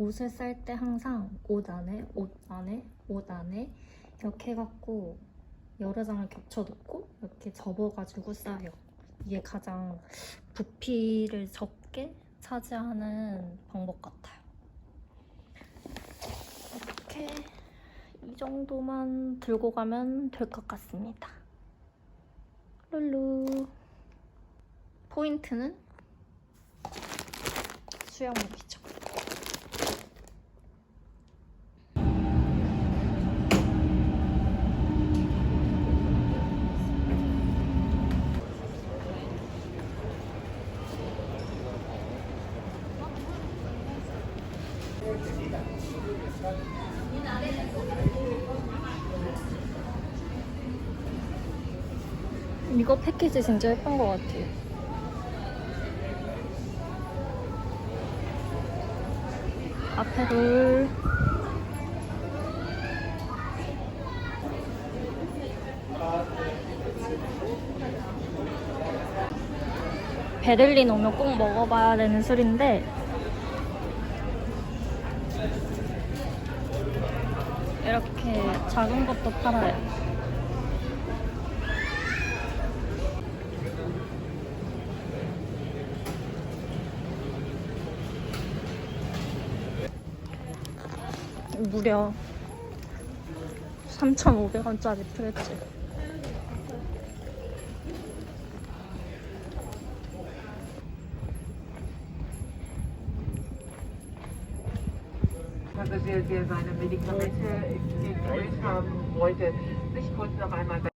옷을 쌀 때 항상 옷 안에, 옷 안에, 옷 안에 이렇게 해갖고 여러 장을 겹쳐놓고 이렇게 접어가지고 싸요. 이게 가장 부피를 적게 차지하는 방법 같아요. 이렇게 이 정도만 들고 가면 될 것 같습니다. 룰루. 포인트는 수영복이죠. 패키지 진짜 예쁜 것 같아요. 앞에 롤. 베를린 오면 꼭 먹어봐야 되는 술인데 이렇게 작은 것도 팔아요. 무려 3,500원짜리 프레츠. Passagier, der seine Medikamente gefüllt haben wollte, sich kurz noch einmal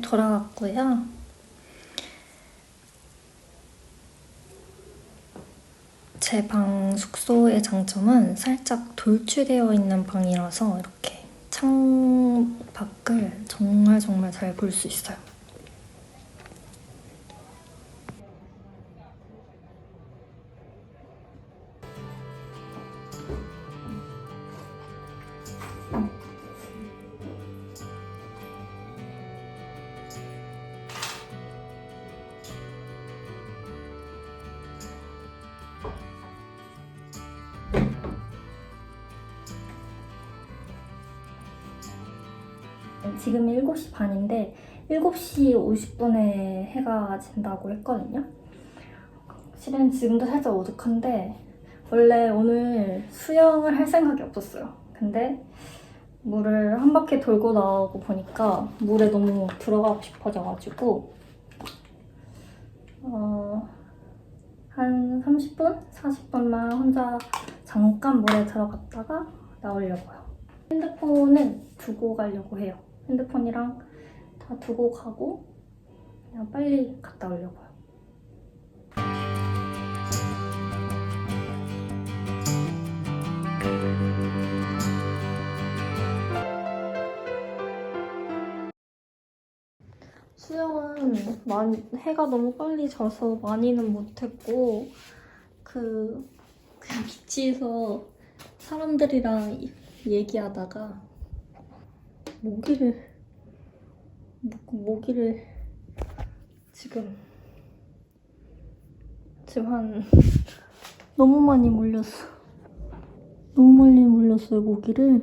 돌아왔고요. 제 방 숙소의 장점은 살짝 돌출되어 있는 방이라서 이렇게 창 밖을 정말 정말 잘 볼 수 있어요. 7시 50분에 해가 진다고 했거든요. 실은 지금도 살짝 어둑한데 원래 오늘 수영을 할 생각이 없었어요. 근데 물을 한 바퀴 돌고 나오고 보니까 물에 너무 들어가고 싶어져가지고 어, 한 30분? 40분만 혼자 잠깐 물에 들어갔다가 나오려고요. 핸드폰은 두고 가려고 해요. 핸드폰이랑 다 두고 가고 그냥 빨리 갔다 오려고요. 수영은 많이, 해가 너무 빨리 져서 많이는 못했고 그, 그 비치에서 사람들이랑 이- 얘기하다가 모기를 모- 모기를 지금 지금 한 너무 많이 물렸어. 너무 많이 물렸어요 모기를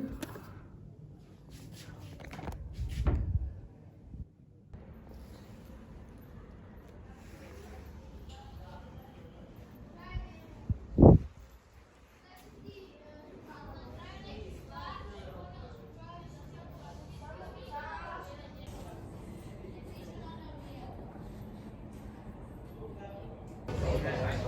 Okay.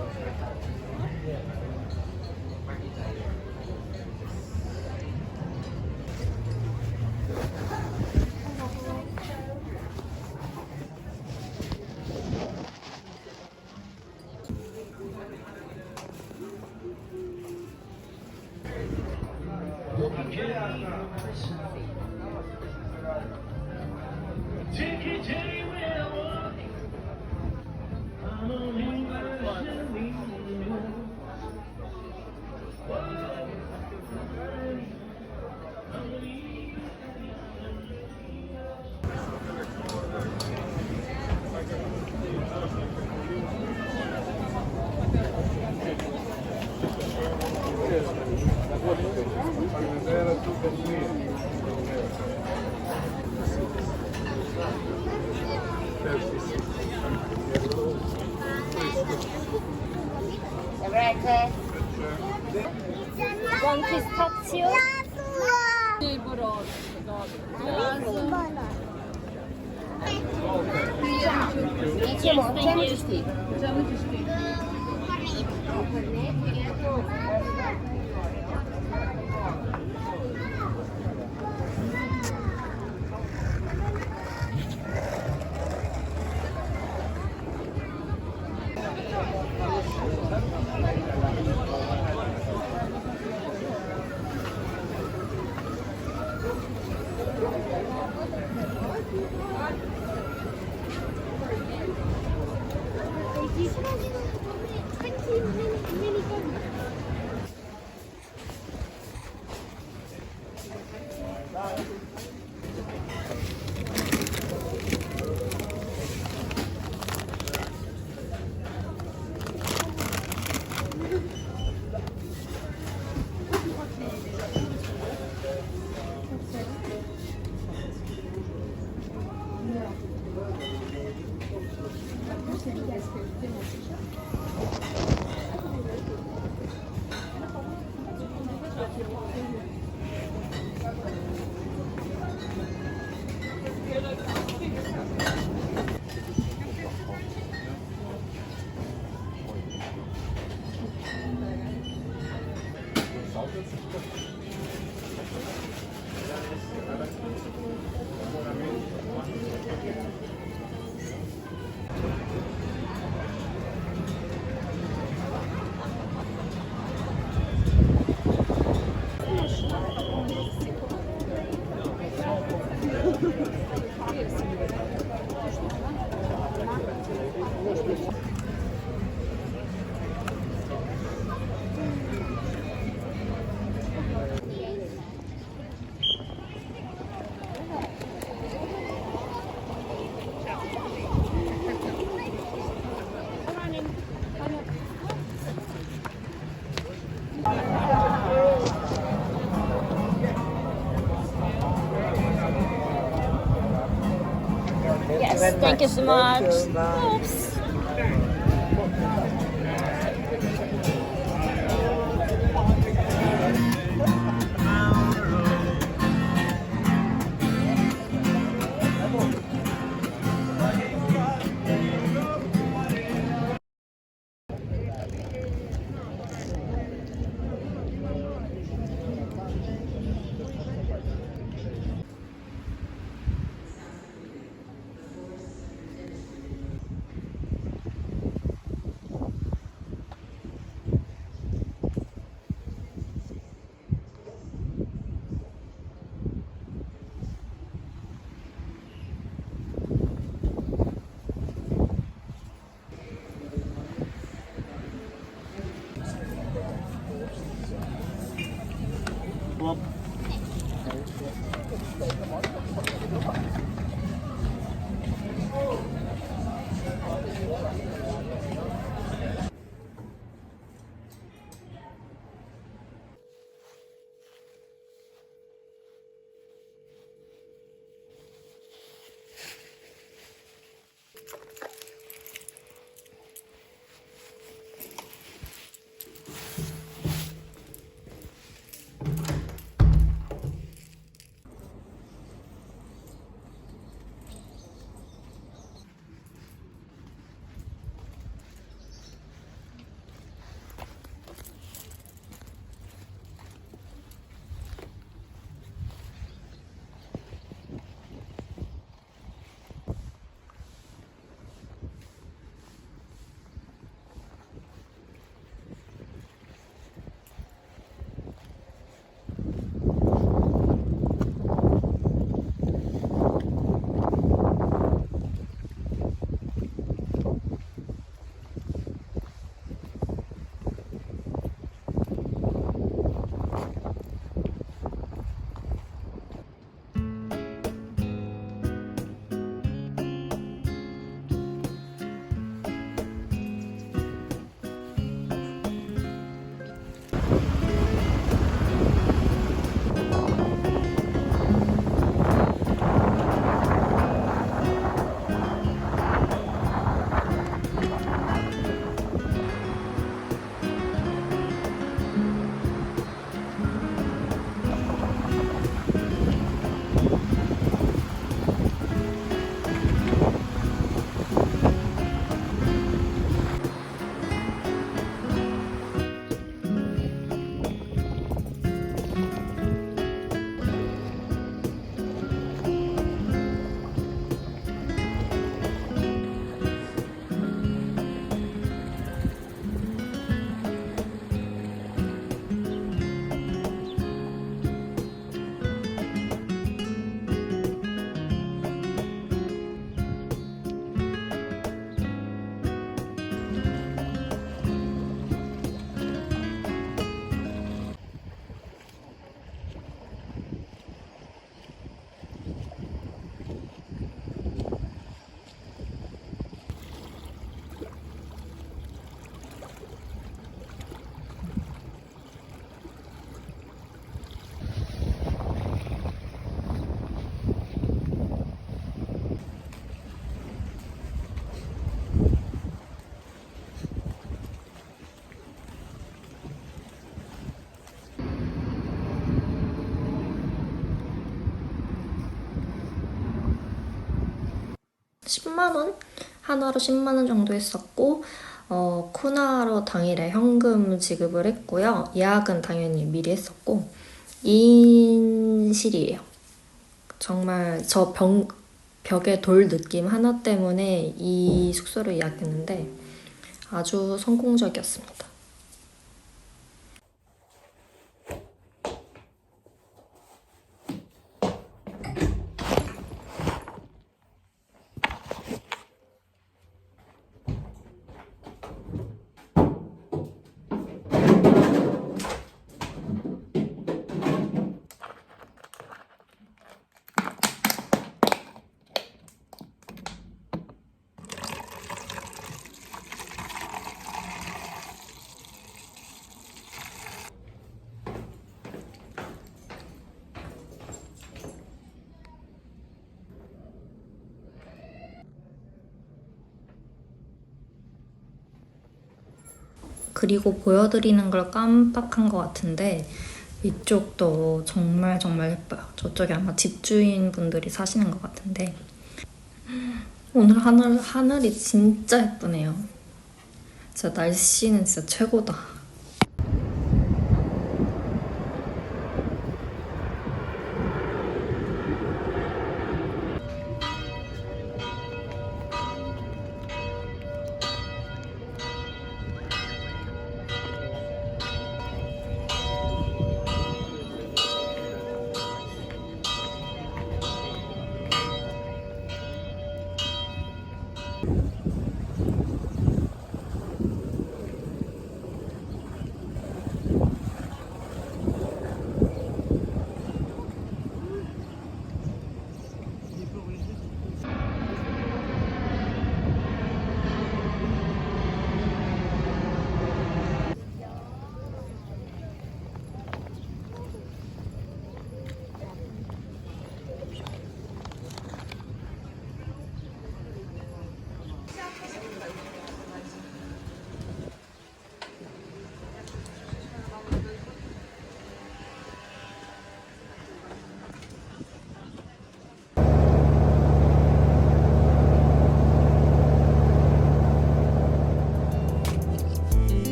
Thank you so much. Thank you. Bye. Oops. 십만원 하나로 10만 원 정도 했었고 어, 쿠나로 당일에 현금 지급을 했고요. 예약은 당연히 미리 했었고 2인실이에요. 정말 저 병, 벽에 돌 느낌 하나 때문에 이 숙소를 예약했는데 아주 성공적이었습니다. 그리고 보여드리는 걸 깜빡한 것 같은데 이쪽도 정말 정말 예뻐요. 저쪽에 아마 집주인분들이 사시는 것 같은데 오늘 하늘, 하늘이 진짜 예쁘네요. 진짜 날씨는 진짜 최고다.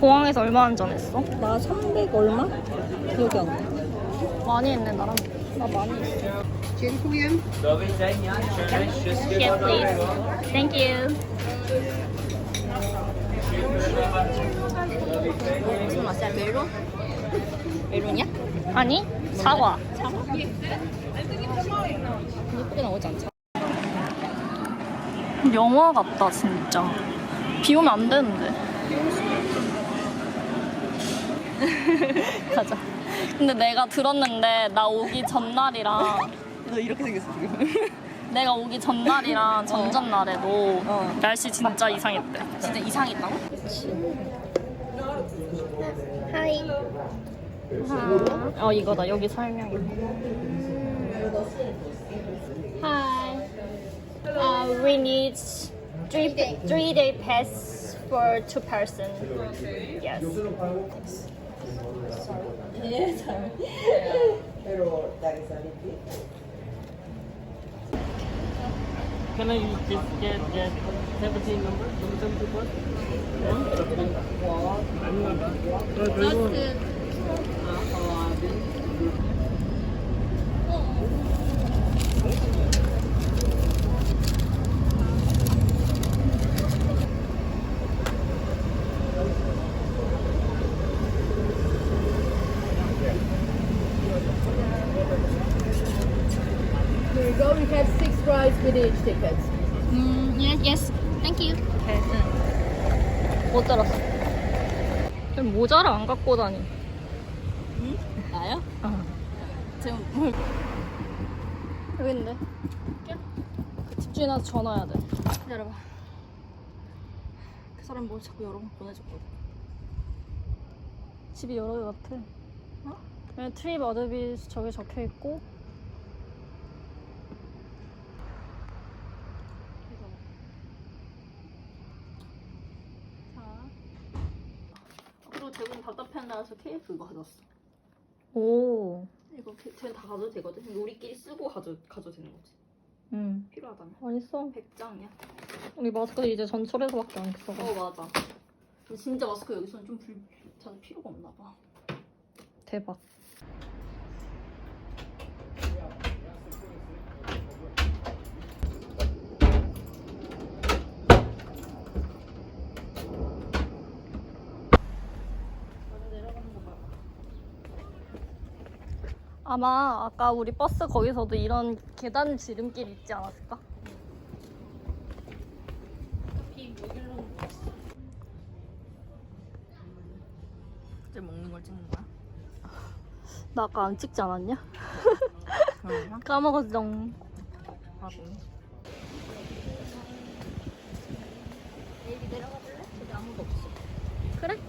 공항에서 얼마 안전했어? 나 300 얼마? 기억이 안 나. 많이 했네, 나랑. 나 많이 했어. Yes, please. Thank you. 무슨 맛이야? 메론? 메론이야? 아니, 사과. 예쁘게 나오지 않죠? 영화 같다, 진짜. 비 오면 안 되는데. 가자. 근데 내가 들었는데, 나 오기 전날이랑, 너 이렇게 생겼어 지금. 내가 오기 전날이랑 전전날에도 어. 날씨 진짜 이상했대. 진짜 이상했다고? 하이. 어 이거다 여기 설명이. Hi. Uh, we need three three day pass for two person. Yes. 예, 잘. Can I use this get get 17 number? 17 plus? Here we go. We have six rides with each ticket. 음, yes, yes. Thank you. 응. 못 들었어. 그럼 모자를 안 갖고 다니. 나요? 어. 지금? 여기 있는데. 그 집주인한테 전화해야 돼. 기다려봐. 그 사람 뭘 자꾸 여러 번 보내줬거든. 집이 여러 개 같아. 어? 트립 어드비스 저기 적혀 있고 대부분 답답해한다서 KF 이거 가져왔어. 오. 이거 걔- 쟤는 다 가져도 되거든. 이거 우리끼리 쓰고 가져 가져 되는 거지. 응. 필요하다면. 어딨어? 100장이야. 우리 마스크 이제 전철에서밖에 안 써. 어 맞아. 근데 진짜 마스크 여기서는 좀 불, 잘 필요가 없나 봐. 대박. 아마 아까 우리 버스 거기서도 이런 계단 지름길 있지 않았을까? 이제 먹는 걸 찍는 거야? 나 아까 안 찍지 않았냐? 그런가? 까먹었어. 바보. 여기 내려가 볼래? 여기 아무도 없어. 그래?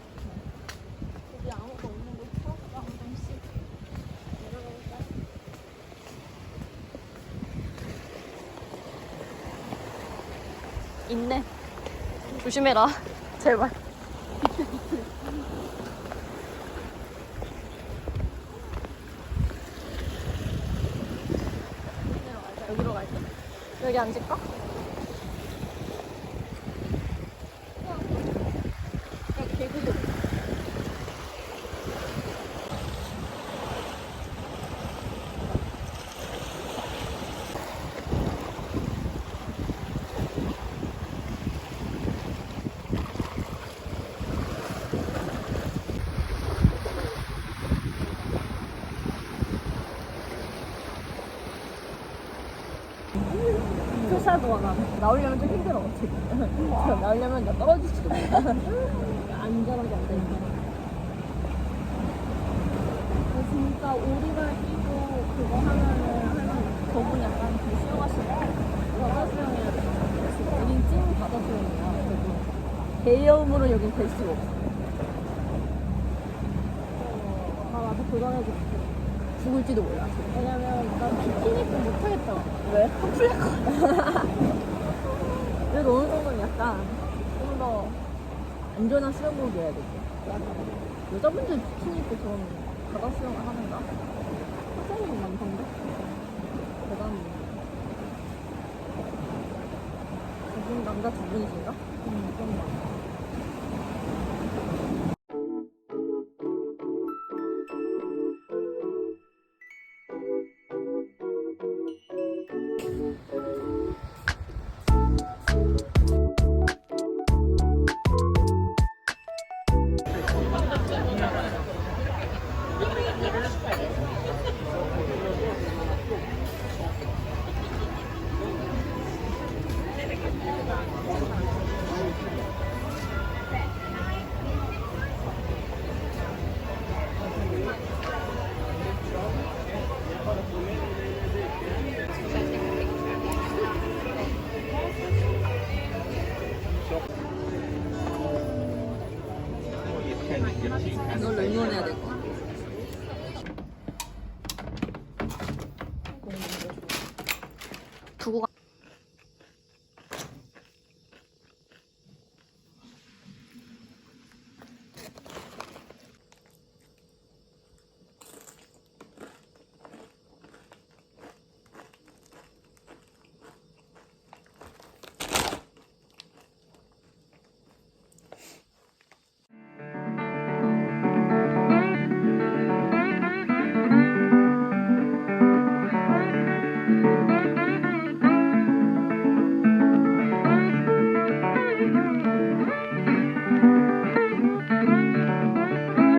여기 아무도 없는 거 있어? 한 번씩 내려가 볼까? 있네. 조심해라. 제발. 여기로 갈게. 여기 앉을까? 여기 개구도. 투샷도 하 나. 나오려면 좀 힘들어. 어떻게. 나오려면 나 떨어질지도 몰라. 안전하게 안 되니까. 진짜 오리발 끼고 그거 하면은 저분 약간 그 수영하시는 바다 수영이라 여긴 찐 바다 수영이야. 배영으로 여긴 될 수가 없어. 아 나도 도전해보고 싶어. 죽을지도 몰라. 왜냐면 난 비키니도 못하겠다. 왜? 풀릴 것 같아. 그래도 어느 약간 좀더 안전한 수영복이 해야 되지. 여자분들 비키니 입고 그런 바다 수영을 하는가? 학생이 많던데? 대단히. 두분 남자 두 분이신가? 응, 좀 많아.